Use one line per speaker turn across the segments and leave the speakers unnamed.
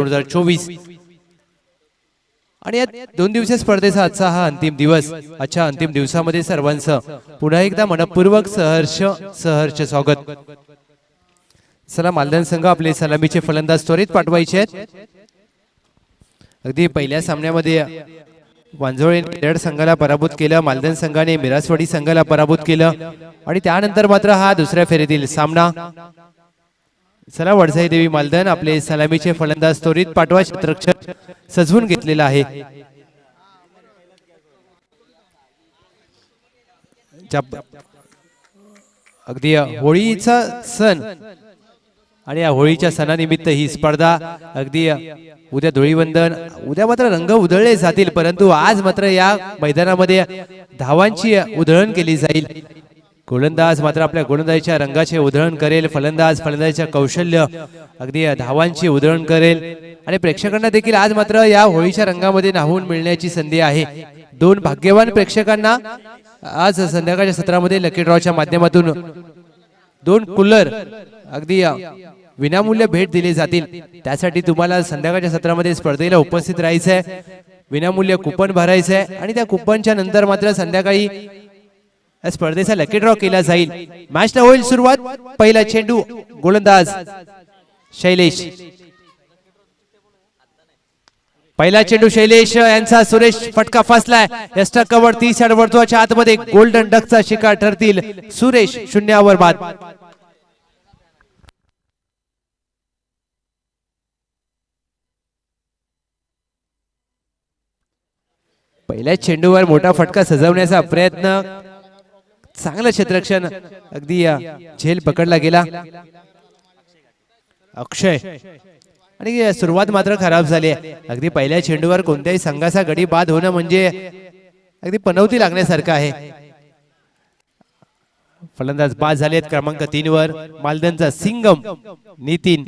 दोन हजार चोवीस. आणि या दोन दिवसीय स्पर्धेचा आजचा हा अंतिम दिवस आजच्या अंतिम दिवसामध्ये सर्वांचं पुन्हा एकदा मनपूर्वक सहर्ष सहर्ष स्वागत. चला मालदान संघ आपले सलामीचे फलंदाज त्वरित पाठवायचे आहेत. अगदी पहिल्या सामन्यामध्ये वांजोळे नेरळ संघाला पराभूत केलं मालदन संघाने मिरासवाडी संघाला पराभूत केलं. आणि त्यानंतर मात्र हा दुसऱ्या फेरीतील सामना चला वडसाई देवी मालदन आपले सलामीचे फलंदाज त्वरित पाठवा क्षेत्ररक्षक सजवून घेतलेला आहे. अगदी होळीचा सण आणि या होळीच्या सणानिमित्त ही स्पर्धा अगदी उद्या धुळीवंदन उद्या मात्र रंग उधळले जातील परंतु आज मात्र या मैदानामध्ये धावांची उधळण केली जाईल. गोलंदाज मात्र आपल्या गोलंदाजीच्या रंगाचे उधळण करेल फलंदाज फलंदाजीच्या कौशल्य अगदी धावांची उधळण करेल. आणि प्रेक्षकांना देखील आज मात्र या होळीच्या रंगामध्ये न्हावून मिळण्याची संधी आहे. दोन भाग्यवान प्रेक्षकांना आज संध्याकाळच्या सत्रामध्ये लकी ड्रॉच्या माध्यमातून दोन कूलर अगदी विनामूल्य भेट दिली जातील. त्यासाठी तुम्हाला संध्याकाळच्या सत्रामध्ये स्पर्धेला उपस्थित राहायचं आहे विनामूल्य कुपन भरायचं आहे आणि त्या कुपनच्या नंतर मात्र संध्याकाळी स्पर्धेचा लकी ड्रॉ केला जाईल. मॅचला होईल सुरुवात. पहिला चेंडू गोलंदाज शैलेश. पहिला चेंडू शैलेश यांचा सुरेश फटका फसलाय. यष्टकावर तीस यार्ड वर्तुळाच्या आतमध्ये गोल्डन डकचा शिकार ठरतील सुरेश शून्यावर बाद. पहिल्या चेंडूवर मोठा फटका सजवण्याचा प्रयत्न चांगलं क्षेत्ररक्षण. अगदी झेल पकडला गेला. अक्षय. आणि सुरुवात मात्र खराब झाली आहे. अगदी पहिल्या चेंडूवर कोणत्याही संघाचा गडी बाद होणं म्हणजे अगदी पनवती लागण्यासारखं आहे. फलंदाज बाद झालेत क्रमांक तीन वर मालदनचा सिंगम नितीन.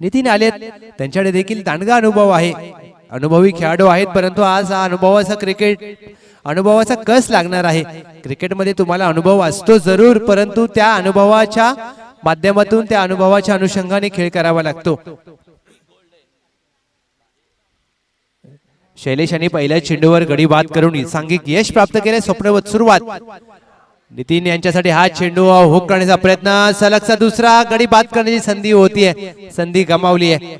नितीन आलेत. त्यांच्याकडे देखील दांडगा अनुभव आहे. अनुभवी खेळाडू आहेत परंतु आज हा अनुभवाचा क्रिकेट अनुभवाचा कस लागणार आहे? क्रिकेटमध्ये तुम्हाला अनुभव असतो जरूर परंतु त्या अनुभवाच्या माध्यमातून त्या अनुभवाच्या अनुषंगाने खेळ करावा लागतो. शैलेश यांनी पहिल्या चेंडूवर गडी बाद करून सांघिक यश प्राप्त केले स्वप्नवत सुरुवात. नितीन यांच्यासाठी हा चेंडू हुक करण्याचा प्रयत्न सलगचा दुसरा गडी बाद करण्याची संधी होतीये संधी गमावली आहे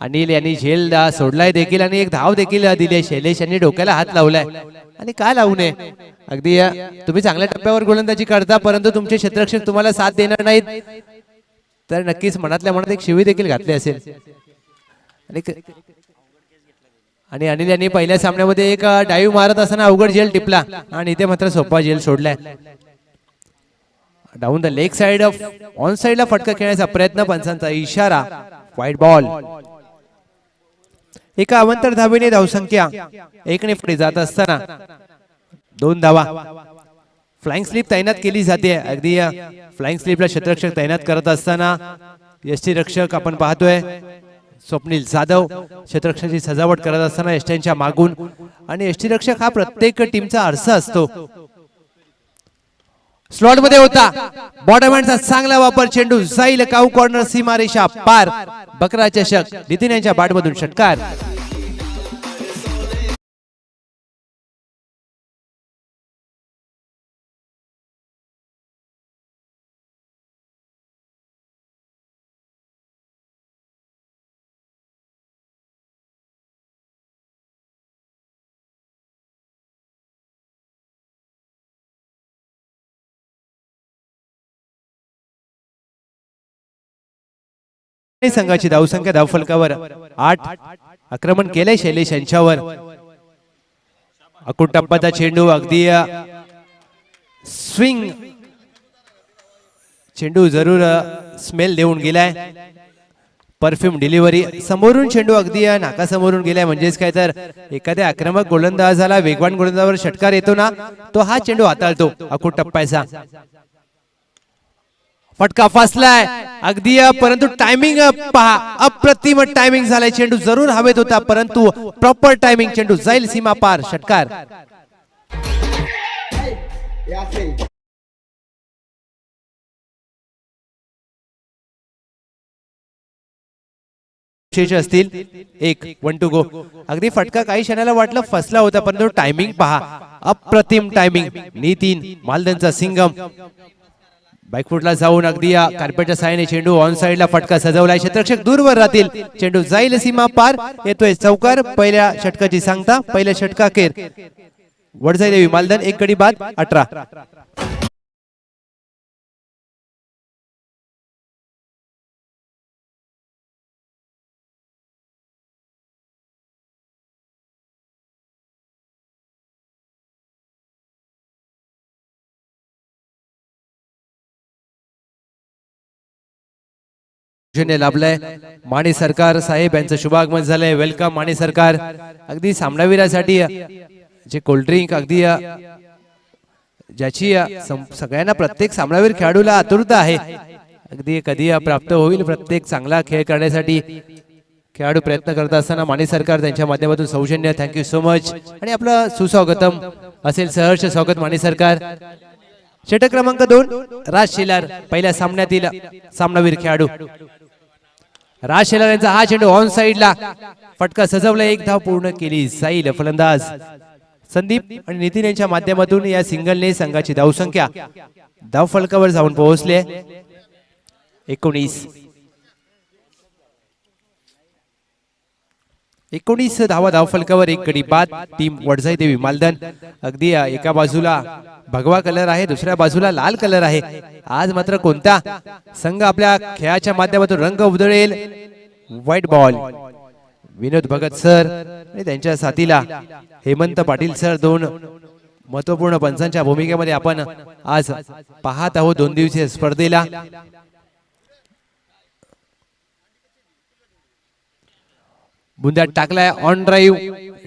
अनिल यांनी झेल दा- सोडलाय देखील आणि एक धाव देखील दिली शैलेश यांनी डोक्याला हात लावलाय. आणि काय लावू नये? अगदी तुम्ही चांगल्या टप्प्यावर गोलंदाजी करता परंतु तुमचे क्षेत्रक्षक तुम्हाला साथ देणार नाहीत. तर नक्कीच मनातल्या मनात एक शिवी देखील घातली असेल. आणि अनिल यांनी पहिल्या सामन्यामध्ये एक डाईव्ह मारत असताना अवघड जेल टिपला. आणि इथे मात्र सोपा जेल सोडलाय. Down the leg side off on साइडला फटका खेळण्याचा प्रयत्न पंचांचा इशारा. Wide ball. एका अवंतर धावेने धावसंख्या एकने पुढे जात असताना दोन धावा. फ्लाइंग स्लिप तैनात केली जाते. अगदी फ्लाइंग स्लिपला क्षेत्ररक्षक तैनात करत असताना यष्टी रक्षक आपण पाहतोय स्वप्नील जाधव क्षेत्ररक्षकाची सजावट करत असताना यष्ट्यांच्या मागून. आणि यष्टी रक्षक हा प्रत्येक टीमचा आरसा असतो. स्लॉटमध्ये होता बॉटमॅनचा चांगला वापर चेंडू जाईल. काऊ कॉर्नर सीमारेषा पार. बकरा चषक नितीन यांच्या बाटमधून षटकार. संघाची धावसंख्या धावफलकावर आठ आक्रमण केलंय शैलेश यांच्यावर. अकुट टप्पाचा चेंडू अगदी स्विंग चेंडू जरूर स्मेल देऊन गेलाय. परफ्यूम डिलिव्हरी समोरून चेंडू अगदी नाकासमोरून गेलाय. म्हणजेच काय तर एखाद्या आक्रमक गोलंदाजाला वेगवान गोलंदाजावर षटकार येतो ना तो हा चेंडू हाताळतो. अकुट टप्प्याचा. फटका फसलाय. अगदी परंतु टायमिंग पहा अप्रतिम टायमिंग झालाय. चेंडू जरूर हवेत होता परंतु प्रॉपर टायमिंग चेंडू जाईल सीमा पार षटकार असतील एक वन टू गो अगदी फटका काही क्षणाला वाटलं फसला होता परंतु टायमिंग पहा. अप्रतिम टायमिंग नितीन मालदनचा सिंगम. बायकफुटला जाऊन अगदी या कार्पेटच्या साहाय्याने चेंडू ऑन साइडला फटका सजवलाय. क्षेत्रक्षक दूरवर राहतील. चेंडू जाईल सीमा पार. येतोय चौकार. पहिल्या षटकाची सांगता. पहिल्या षटका केर वडजाई देवी मालदन एक गडी बाद अठरा. योजने लाभलाय माने सरकार साहेब यांचं शुभागमन झालंय. वेलकम माने सरकार. अगदी सामनावीरासाठी. जे कोल्ड्रिंक अगदी ज्याची सगळ्यांना प्रत्येक सामनावीर खेळाडूला आतुरता आहे. अगदी कधी प्राप्त होईल प्रत्येक चांगला खेळ करण्यासाठी. खेळाडू प्रयत्न करत असताना माने सरकार त्यांच्या माध्यमातून सौजन्य. थँक्यू सो मच आणि आपलं सुस्वागतम असेल सहर्ष स्वागत माने सरकार. षटक क्रमांक दोन राज शेलार पहिल्या सामन्यातील सामनावीर खेळाडू. राज शेलार यांचा हा चेंडू ऑन साइडला फटका सजवला एक धाव पूर्ण केली. साईल फलंदाज. संदीप आणि नितीन यांच्या माध्यमातून या सिंगलने संघाची धावसंख्या. धाव फलकावर जाऊन पोहोचले. एकोणीस. एकोणीस धावा धाव फलकावर एक गडी बाद टीम वडजाई देवी मालदन. अगदी एका बाजूला भगवा कलर आहे दुसऱ्या बाजूला लाल कलर आहे. आज मात्र कोणता? संघ आपल्या खेळाच्या माध्यमातून रंग उधळेल. Wide ball Vinod Bhagat sir आणि त्यांच्या साथीला हेमंत पाटील सर दोन महत्त्वपूर्ण पंचांच्या भूमिकेमध्ये आपण आज पाहत आहोत दोन दिवसीय स्पर्धेला. बुंद्यात टाकलाय. On drive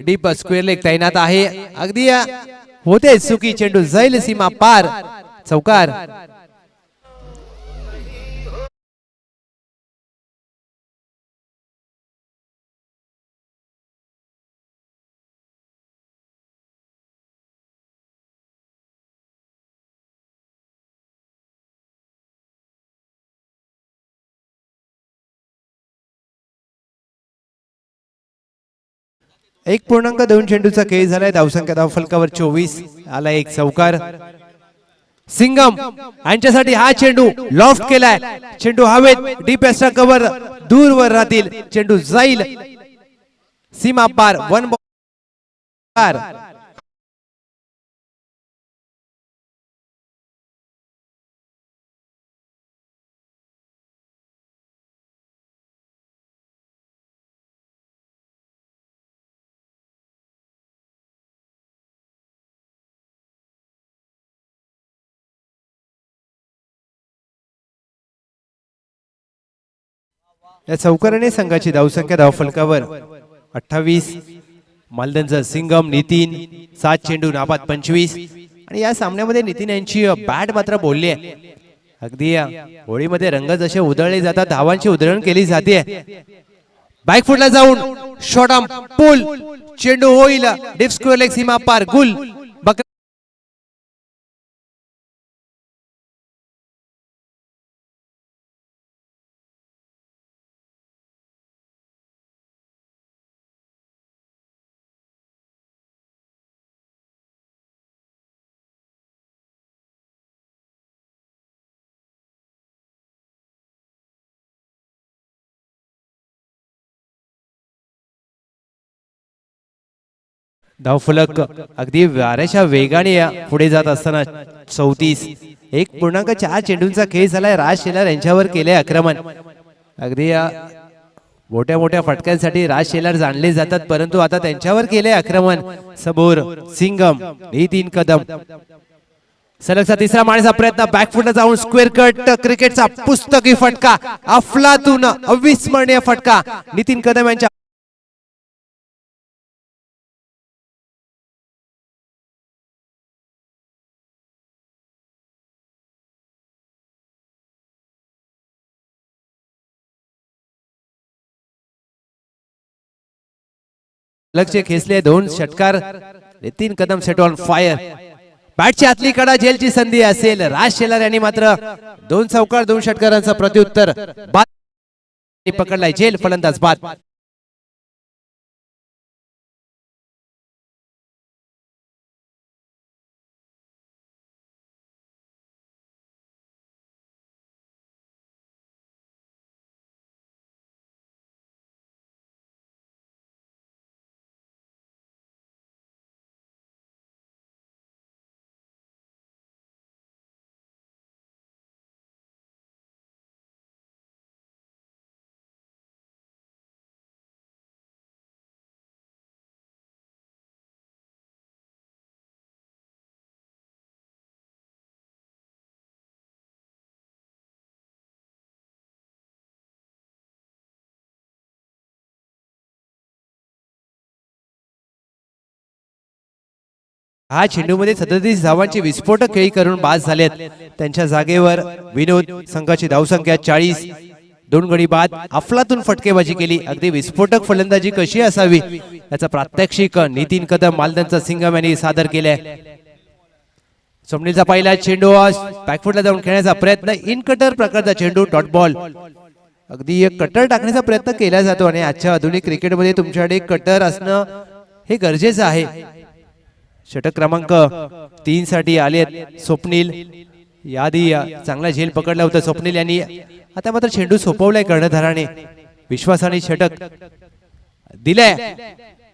deep square leg तैनात आहे. अगदी होते सुकी चेंडू जाईल सीमा पार. चौकार. एक पूर्णांक दोन चेंडूचा खेळ झालाय. धावसंख्या धाव फलकावर चोवीस. आला एक चौकार सिंगम यांच्यासाठी हा चेंडू लॉफ्ट केलाय. चेंडू हवेत डीप एक्स्ट्रा कव्हर दूरवर राहतील. चेंडू जाईल. सीमा पार. वन पार या चौकाराने संघाची धावसंख्या धावफलकावर. अठ्ठावीस मालदनचा सिंगम नितीन सात चेंडू नाबाद पंचवीस. आणि या सामन्यामध्ये नितीन यांची बॅट मात्र बोलली आहे. अगदी होळीमध्ये रंग जसे उधळले जातात धावांची उधळण केली जाते. बॅक फुटला जाऊन शॉर्ट आर्म पुल चेंडू होईल. डिप स्क्वेअर लेग सीमा पार. गुल बक धावफलक. अगदी वाऱ्याच्या वेगाने पुढे जात असताना चौतीस. एक पूर्णांक चार चेंडूंचा खेळ झालाय. राज शेलार यांच्यावर केले आक्रमण. अगदी मोठ्या मोठ्या फटक्यांसाठी राज शेलार जाणले जातात परंतु आता त्यांच्यावर केले आक्रमण. समोर सिंगम ही तीन कदम. सलगचा तिसरा माणसा प्रयत्न बॅकफुटला जाऊन स्क्वेअर कट क्रिकेटचा पुस्तकी फटका अफलातून अविस्मरणीय फटका. नितीन कदम यांच्या लक्ष खेचले दोन षटकार तीन कदम सेट ऑन फायर बॅटची आतली कडा जेलची संधी असेल. राज शेलार यांनी मात्र दोन चौकार दोन षटकारांचं प्रत्युत्तर. बाद पकडलाय झेल फलंदाज बाद. हा चेंडूमध्ये सदतीस धावांची विस्फोटक खेळी करून बाद झालेत. त्यांच्या जागेवर विनोद संघाची धावसंख्या चाळीस. दोन गडी बाद अफलातून फटकेबाजी केली. अगदी विस्फोटक फलंदाजी कशी असावी याचा प्रात्यक्षिक नितीन कदम मालदनचा सिंगम यांनी सादर केलाय. स्वप्नीलचा पहिला चेंडू बॅकफुटला जाऊन खेळण्याचा प्रयत्न. इन कटर प्रकारचा चेंडू डॉट बॉल अगदी एक कटर टाकण्याचा प्रयत्न केला जातो आणि आजच्या आधुनिक क्रिकेटमध्ये तुमच्याकडे कटर असणं हे गरजेचं आहे. षटक क्रमांक तीन साठी आले स्वप्नील. यादी चांगला झेल पकडला होता स्वप्नील यांनी. आता मात्र चेंडू सोपवलाय कर्णधाराने. विश्वासाने षटक दिलाय.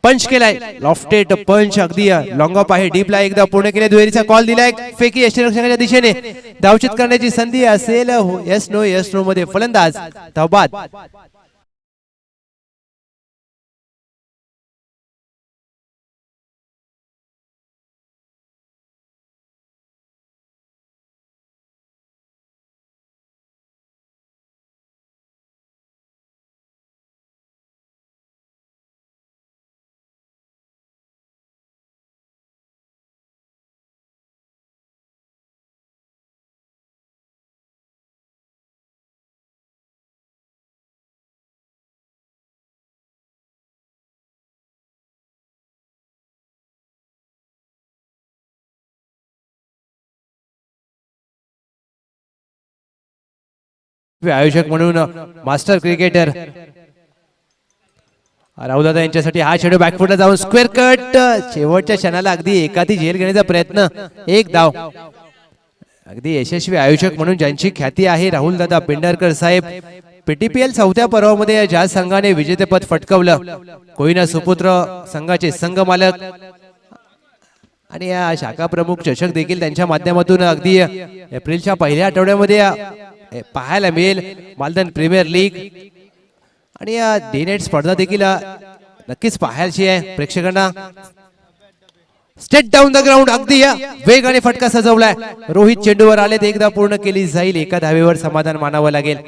पंच केलाय. लॉफ्टेड पंच अगदी लॉंग ऑफ आहे. डीपला एकदा पूर्ण केले दुहेरीचा कॉल दिलाय. फेकी यष्टीरक्षकाच्या दिशेने. धावचित करण्याची संधी असेल. यस नो यस नो मध्ये फलंदाज. धावबाद आयोजक म्हणून मास्टर क्रिकेटर राहुलदादा यांच्यासाठी हा शेडू बॅकफुटला जाऊन स्क्वेअर कट शेवटच्या क्षणाला अगदी एकाधी झेल घेण्याचा प्रयत्न. एक धाव. अगदी यशस्वी आयोजक म्हणून ज्यांची ख्याती आहे राहुल दादा पेंढारकर साहेब पीटीपीएल चौथ्या पर्वामध्ये ज्या संघाने विजेतेपद फटकवलं. कोयना सुपुत्र संघाचे संघ मालक आणि या शाखा प्रमुख चषक देखील त्यांच्या माध्यमातून अगदी एप्रिलच्या पहिल्या आठवड्यामध्ये पाहायला मिळेल मालदन प्रीमियर लीग. आणि या डे नाईट स्पर्धा देखील नक्कीच पाहायची आहे प्रेक्षकांना. स्टेट डाऊन द ग्राउंड अगदी या वेगाने फटका सजवलाय. रोहित चेंडूवर आले एकदा पूर्ण केली जाईल एका धावेवर समाधान मानावं लागेल.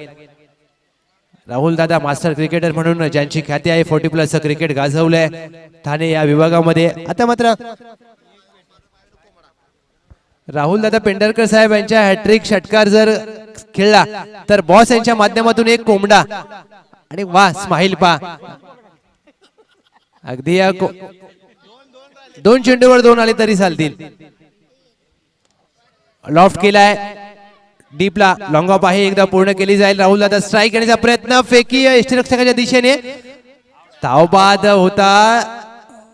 राहुल दादा मास्टर क्रिकेटर म्हणून ज्यांची ख्याती आहे फोर्टी प्लस क्रिकेट गाजवलंय ठाणे या विभागामध्ये. आता मात्र राहुल दादा पेंढारकर साहेब यांच्या हॅट्रिक षटकार जर खेळला. तर बॉस यांच्या माध्यमातून एक कोंबडा. आणि वा स्माईल पा. अगदी या दोन चेंडूवर दोन आले तरी चालतील. लॉफ्ट केलाय. डीपला लॉंग ऑफ आहे. एकदा पूर्ण केली जाईल. राहुल दादा स्ट्राईक घेण्याचा प्रयत्न. फेकी यष्टीरक्षकाच्या दिशेने. धावबाद होता.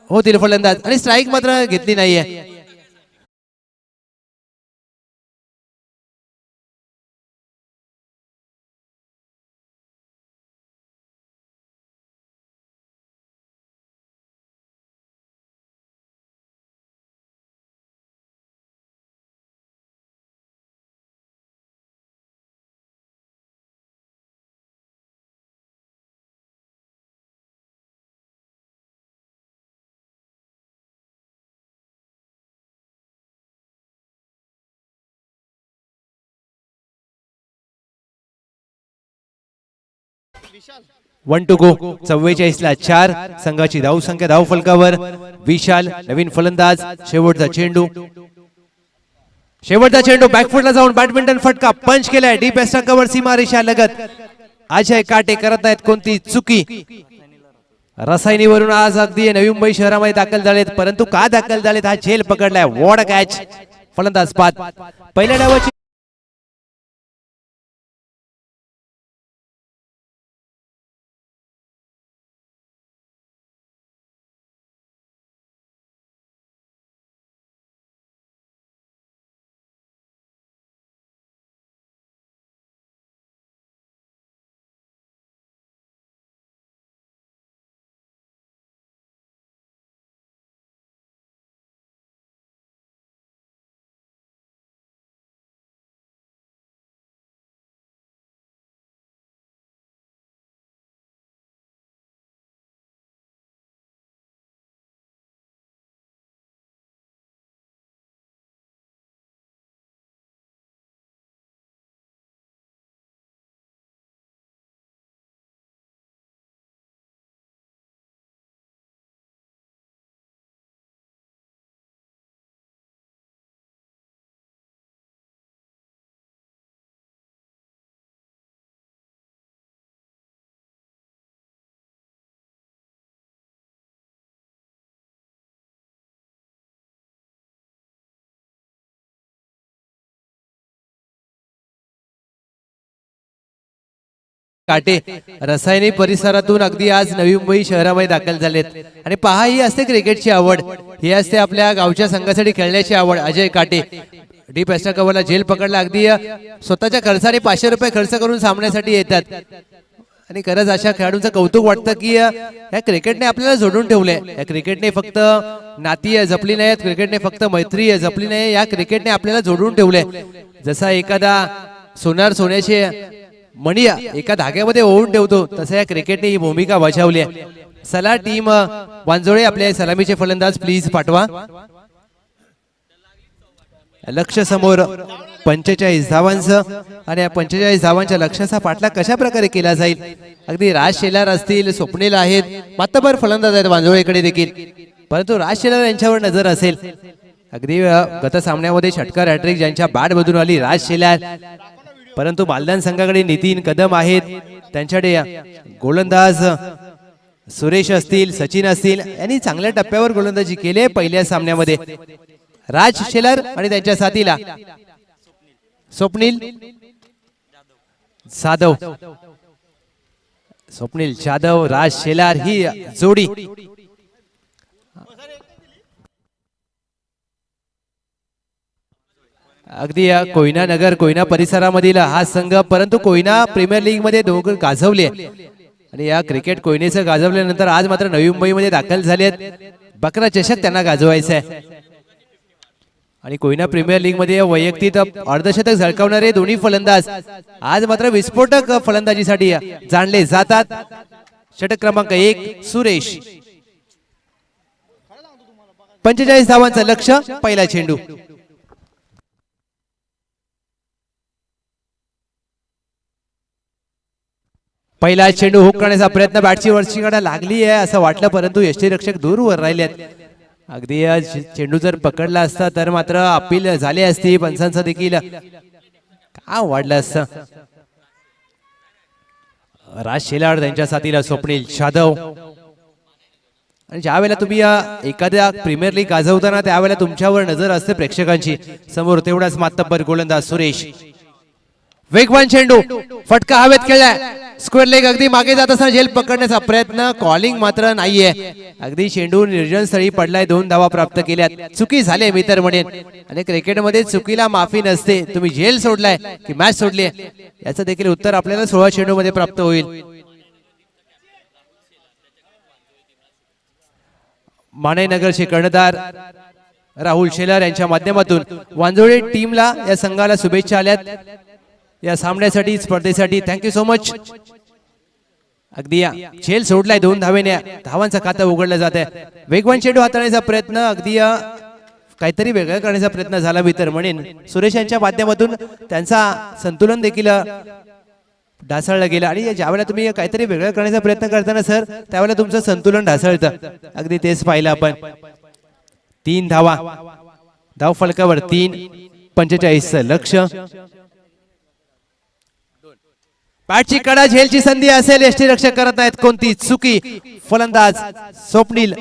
होतील फलंदाज. आणि स्ट्राईक मात्र घेतली नाहीये. वन टू गो चव्वेचाळीस ला चार. संघाची धाव संख्या धाव फलकावर. विशाल नवीन फलंदाज. शेवटचा चेंडू. शेवटचा चेंडू. बॅकफुटला जाऊन बॅडमिंटन फटका. पंच केलाय. डीप कवर सीमा रेषा लगत. अजय काटे करत नाहीत कोणती चुकी? रसायनीवरून आज अगदी नवी मुंबई शहरामध्ये दाखल झालेत. परंतु का दाखल झालेत हा झेल पकडलाय. वॉड कॅच फलंदाज पाच पहिल्या डावाची काटे. रसायनिक परिसरातून अगदी आज नवी मुंबई शहरामध्ये दाखल झालेत. आणि पहा ही असते क्रिकेटची आवड. ही असते आपल्या गावच्या संघासाठी खेळण्याची आवड. अजय काटे. डी एस्टर कवरला जेल पकडला. अगदी स्वतःच्या खर्चाने पाचशे रुपये खर्च करून सामन्यासाठी येतात. आणि खरंच अशा खेळाडूंचं कौतुक वाटतं की या क्रिकेटने आपल्याला जोडून ठेवलंय. या क्रिकेटने फक्त नाती जपली नाहीत. क्रिकेटने फक्त मैत्री जपली नाही. या क्रिकेटने आपल्याला जोडून ठेवलंय. जसा एखादा सोनार सोन्याचे मणिया एका धाग्यामध्ये ओवून ठेवतो. तसं या क्रिकेटने ही भूमिका बजावली आहे. सला टीम वांजोळे आपले सलामीचे फलंदाज प्लीज पाठवा. लक्ष समोर पंचेचाळीस धावांचं आणि या पंचेचाळीस धावांच्या लक्षाचा पाठला कशा प्रकारे केला जाईल? अगदी राज शेलार असतील स्वप्नील आहेत मातबर फलंदाज आहेत वांजोळेकडे देखील. परंतु राज शेलार यांच्यावर नजर असेल. अगदी गत सामन्यामध्ये षटकार हॅट्रिक ज्यांच्या बॅट मधून आली राज शेलार. परंतु बालदान संघाकडे नितीन कदम आहेत. त्यांच्याकडे गोलंदाज सुरेश असतील सचिन असतील यांनी चांगल्या टप्प्यावर गोलंदाजी केले पहिल्या सामन्यामध्ये. राज शेलर आणि त्यांच्या साथीला स्वप्नील जाधव. स्वप्नील जाधव राज शेलार ही जोडी. अगदी या कोयना नगर कोयना परिसरामधील हा संघ परंतु कोयना प्रीमियर लीगमध्ये दोघं गाजवले आणि या क्रिकेट कोयनेचं गाजवल्यानंतर आज मात्र नवी मुंबईमध्ये दाखल झाले आहेत बकरा चषक त्यांना गाजवायचा आहे. आणि कोयना प्रीमियर लीगमध्ये वैयक्तिक अर्धशतक झळकावणारे दोन्ही फलंदाज. आज मात्र विस्फोटक फलंदाजीसाठी जाणले जातात. षटक क्रमांक एक सुरेश. पंचेचाळीस धावांचं लक्ष पहिला चेंडू. पहिला चेंडू हुक करण्याचा प्रयत्न बॅटची वरचीकडे लागली आहे असं वाटलं परंतु यष्टीरक्षक दूर वर राहिलेत. अगदी चेंडू जर पकडला असता तर मात्र अपील झाली असती पंचांचं देखील का वाढलं असतं? राज शेलाड त्यांच्या साथीला स्वप्नील जाधव आणि ज्या वेळेला तुम्ही या एखाद्या प्रीमियर लीग गाजवताना त्यावेळेला तुमच्यावर नजर असते प्रेक्षकांची. समोर तेवढाच मातब्बर गोलंदाज सुरेश. वेगवान चेंडू. फटका हवेत खेळलाय स्क्वेअर लेग अगदी मागे जात असताना झेल पकडण्याचा प्रयत्न. कॉलिंग मात्र नाहीये. अगदी चेंडू निर्जन स्थळी पडलाय. दोन धावा प्राप्त केल्यात. चुकी झाली मी तर म्हणेन. आणि क्रिकेटमध्ये चुकीला माफी नसते. तुम्ही झेल सोडलाय की मॅच सोडली याचं देखील उत्तर आपल्याला सोळा चेंडू मध्ये प्राप्त होईल. मानेनगरचे कर्णधार राहुल शेलार यांच्या माध्यमातून वांजोळे टीमला या संघाला शुभेच्छा आल्यात. या सामन्यासाठी स्पर्धेसाठी थँक्यू सो मच अगदी या. झेल सोडलाय दोन धावेने. धावांचं खातं उघडलं जात आहे. वेगवान चेंडू हाताळण्याचा प्रयत्न अगदी या. काहीतरी वेगळं करण्याचा प्रयत्न झाला मी तर म्हणेन. सुरेश यांच्या माध्यमातून त्यांचा संतुलन देखील ढासळलं गेलं. आणि ज्यावेळेला तुम्ही काहीतरी वेगळं करण्याचा प्रयत्न करताना सर त्यावेळेला तुमचं संतुलन ढासळतं. अगदी तेच पाहिलं आपण. तीन धावा. धाव फलकावर तीन. पंचेचाळीसचं लक्ष. बॅटची कडा झेलची संधी असेल एसटी रक्षक करत आहेत. कोणती? चुकी फलंदाज स्वप्नील.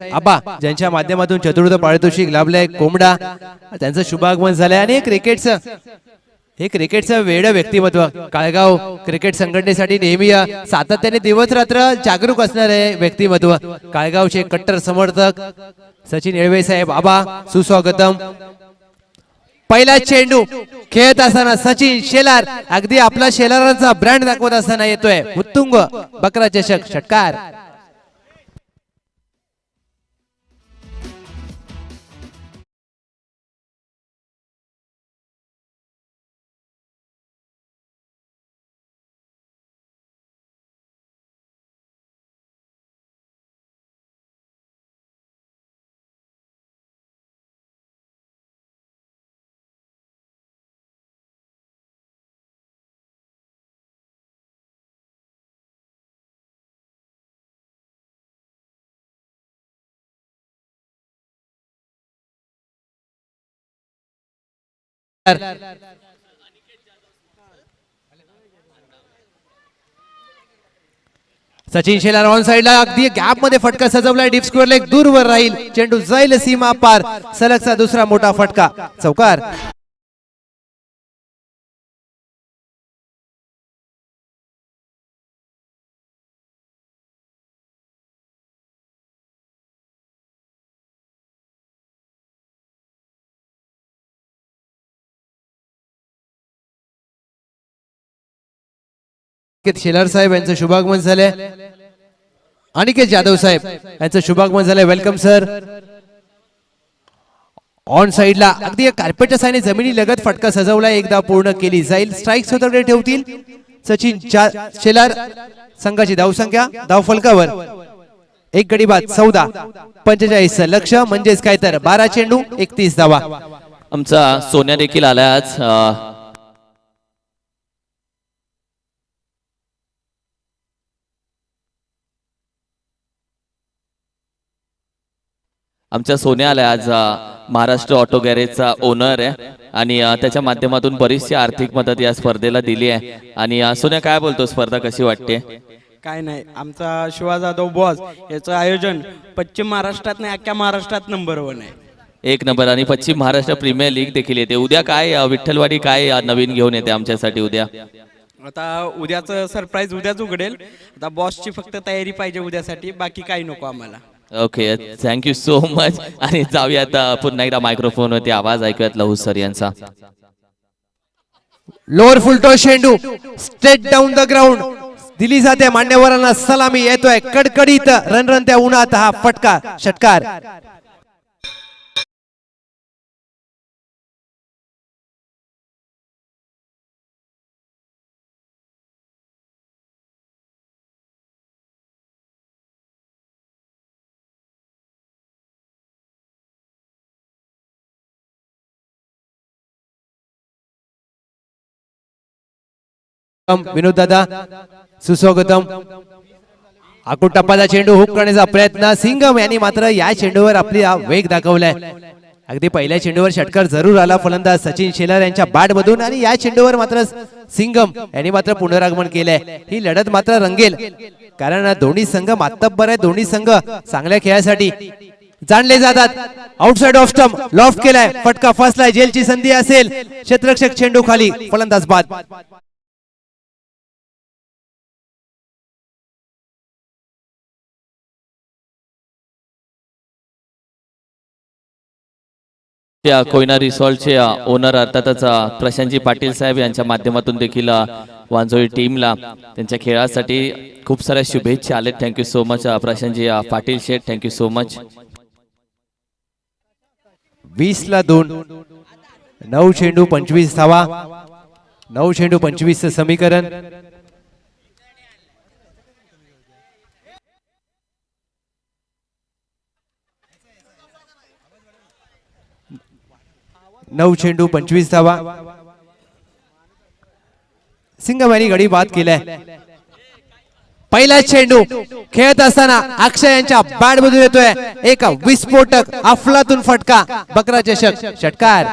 आबा ज्यांच्या माध्यमातून चतुर्थ पारितोषिक लाभलंय कोंबडा. त्यांचं शुभागमन झालंय आणि क्रिकेटचं हे क्रिकेटचं वेड व्यक्तिमत्व. काळगाव क्रिकेट संघटनेसाठी नेहमी सातत्याने दिवस रात्र जागरूक असणार आहे व्यक्तिमत्व. काळगावचे कट्टर समर्थक सचिन येळवे साहेब आबा सुस्वागतम. पहिला चेंडू खेळत असताना सचिन शेलार अगदी आपला शेलारांचा ब्रँड दाखवत असताना येतोय. उत्तुंग बकरा चषक षटकार. सचिन शेलार ऑन साइडला अगदी गॅपमध्ये फटका सजवलाय. डीप स्क्वेअर लेग दूरवर राहील. चेंडू जाईल सीमा पार. सलगचा दुसरा मोठा फटका. चौकार. अनिकेत शेलार साहेब यांचं शुभागमन झालंय. अनिकेत जाधव साहेब यांचं शुभागमन झालंय. वेलकम सर ऑन साइडला अगदी कार्पेटच्या साईने जमिनी लगत फटका सजवला एकदा पूर्ण केली जाईल. स्ट्राईक स्वतःकडे ठेवतील. सचिन शेलार संघाची धावसंख्या धाव फलकावर एक गडी बाद चौदा. पंचेचाळीस लक्ष म्हणजेच काय तर बारा चेंडू एकतीस धावा.
आमचा सोन्या देखील आला आज. आमच्या सोन्या आलाय आज महाराष्ट्र ऑटो गॅरेजचा ओनर आहे. आणि त्याच्या माध्यमातून बरीचशी आर्थिक मदत या स्पर्धेला दिली आहे. आणि सोन्या काय बोलतो? स्पर्धा कशी वाटते?
काय नाही. आमचा शिवा जाधव बॉस याचं आयोजन पश्चिम महाराष्ट्रात नाही अख्ख्या महाराष्ट्रात नंबर वन आहे.
एक नंबर. आणि पश्चिम महाराष्ट्र प्रीमियर लीग देखील येते. उद्या काय विठ्ठलवाडी काय नवीन घेऊन येते आमच्यासाठी उद्या?
आता उद्याचं सरप्राईज उद्याच उघडेल. आता बॉसची फक्त तयारी पाहिजे उद्यासाठी. बाकी काही नको आम्हाला.
ओके थँक्यू सो मच आणि जाऊयात पुन्हा एकदा मायक्रोफोन वरती आवाज ऐकूयात लहू सर यांचा.
लोअर फुलटो शेंडू स्ट्रेट डाऊन द ग्राउंड दिली जाते मान्यवरांना सलामी येतोय कडकडीत रणरणत्या उन्हात हा फटका षटकार. विनोद दादा सुस्वागतम. आकुट टप्पाचा चेंडू हुक करण्याचा प्रयत्न सिंगम यांनी मात्र या चेंडूवर आपली वेग दाखवलाय. अगदी पहिल्या चेंडूवर षटकार जरूर आला फलंदाज सचिन शेलार यांच्या बॅट मधून आणि या चेंडूवर मात्र सिंगम यांनी मात्र पुनरागमन केलंय. ही लढत मात्र रंगेल. कारण दोन्ही संघ मातब्बर आहे दोन्ही संघ चांगल्या खेळासाठी जाणले जातात. आउटसाइड ऑफ स्टम्प लॉफ्ट केलाय. फटका फसलाय. जेलची संधी असेल. क्षेत्रक्षक चेंडू खाली. फलंदाज बाद.
त्या कोयना रिसॉर्टचे ओनर अर्थातच प्रशांतजी पाटील साहेब यांच्या माध्यमातून देखील वांजोळी टीमला त्यांच्या खेळासाठी खूप साऱ्या शुभेच्छा आलेत. Thank you so much Prashantji Patil Sheth. Thank you so much
वीस ला दोन. नऊ चेंडू पंचवीस धावा. नऊ चेंडू पंचवीस समीकरण. नऊ चेंडू पंचवीस धावा सिंगमानी गडी बाद केलाय. पहिला चेंडू खेळत असताना अक्षय यांच्या बॅट मधून येतोय. एक विस्फोटक अफलातून फटका. बकरा चषक षटकार.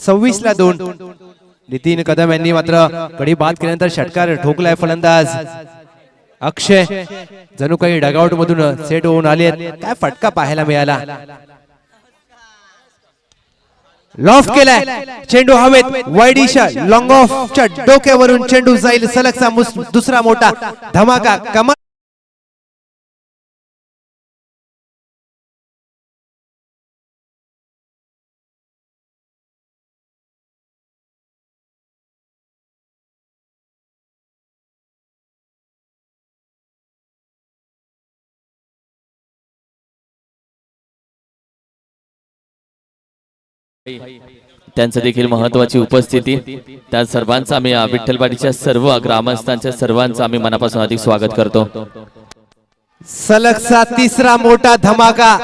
सव्वीस ला दोन. नितीन कदम यांनी मात्र कडी बाद केल्यानंतर षटकार ठोकलाय फलंदाज. अक्षय जणू काही डगआउट मधून सेट होऊन आले काय फटका पाहायला मिळाला? लॉफ केलाय चेंडू हवेत. वाईडिशा लॉंग ऑफच्या डोक्यावरून चेंडू जाईल. सलगचा दुसरा मोठा धमाका. कमाल
त्यांचं देखील महत्वाची उपस्थिती. त्या सर्वांचा आम्ही अ, विठ्ठलवाडीच्या सर्व ग्रामस्थांच्या सर्वांचं आम्ही मनापासून अधिक स्वागत करतो.
सलगचा तिसरा मोठा धमाका.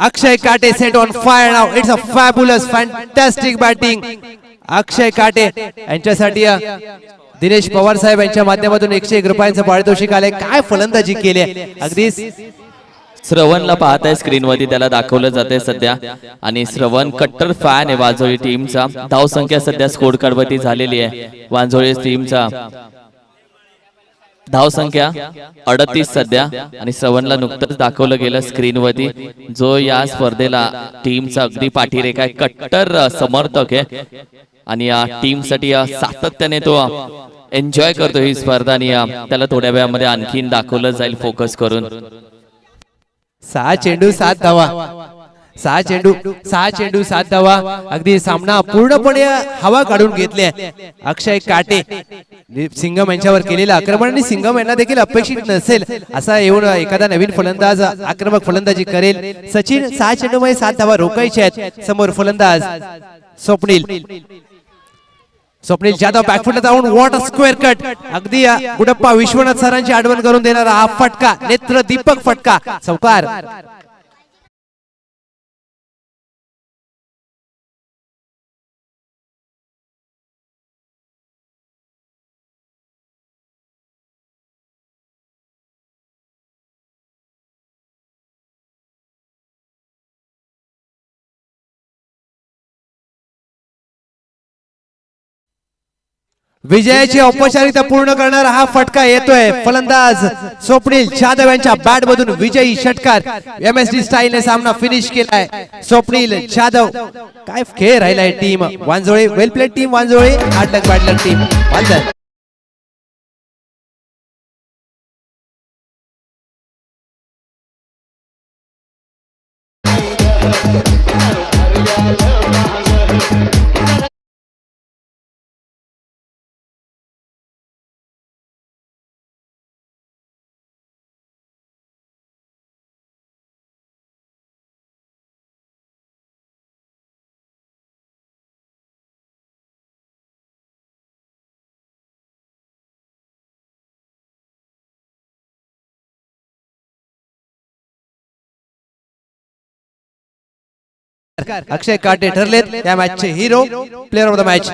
Akshay Kate set on fire now it's a fabulous fantastic batting Akshay Kate यांच्यासाठी दिनेश पवार साहेब यांच्या माध्यमातून एकशे एक रुपयांचं पारितोषिक आले काय फलंदाजी केली अगदी
श्रवणला पाहताय स्क्रीनवरती त्याला दाखवलं जाते सध्या. आणि श्रवण कट्टर फॅन आहे वांजोळी टीमचा धावसंख्या सध्या स्कोर कार्डवरती झालेली आहे. वांजोळी टीमचा धावसंख्या अडतीस सध्या. आणि श्रवणला नुकतंच दाखवलं गेलं स्क्रीनवरती जो या स्पर्धेला टीमचा अगदी पाठीरेखा आहे. कट्टर समर्थक आहे. आणि या टीमसाठी सातत्याने तो एन्जॉय करतो ही स्पर्धा. आणि त्याला थोड्या वेळामध्ये आणखीन दाखवलं जाईल फोकस करून.
सहा चेंडू सात धावा. सहा चेंडू सहा चेंडू सात धावा. अगदी सामना पूर्णपणे हवा काढून घेतले अक्षय काटे सिंगम यांच्यावर केलेलं आक्रमण आणि सिंगम यांना देखील अपेक्षित नसेल असा येऊन एखादा नवीन फलंदाज आक्रमक फलंदाजी करेल. सचिन सहा चेंडू मध्ये सात धावा रोखायचे आहेत. समोर फलंदाज स्वप्नील. स्वप्नील जाधव बॅकफुटला जाऊन वॉट स्क्वेअर कट अगदी गुडप्पा विश्वनाथ सरांची आठवण करून देणारा हा फटका नेत्र दीपक फटका. चौकार विजयाची औपचारिकता पूर्ण करणारा हा फटका येतोय. फलंदाज स्वप्नील जाधव यांच्या बॅट मधून विजयी षटकार. एम एस डी स्टाईलने सामना फिनिश केलाय. स्वप्नील जाधव. काय खेळ राहिलाय team Wanjole well played team Wanjole आठ लक बॅट लक टीम वांजळ. अक्षय काटे ठरलेत या मॅचचे hero player of the match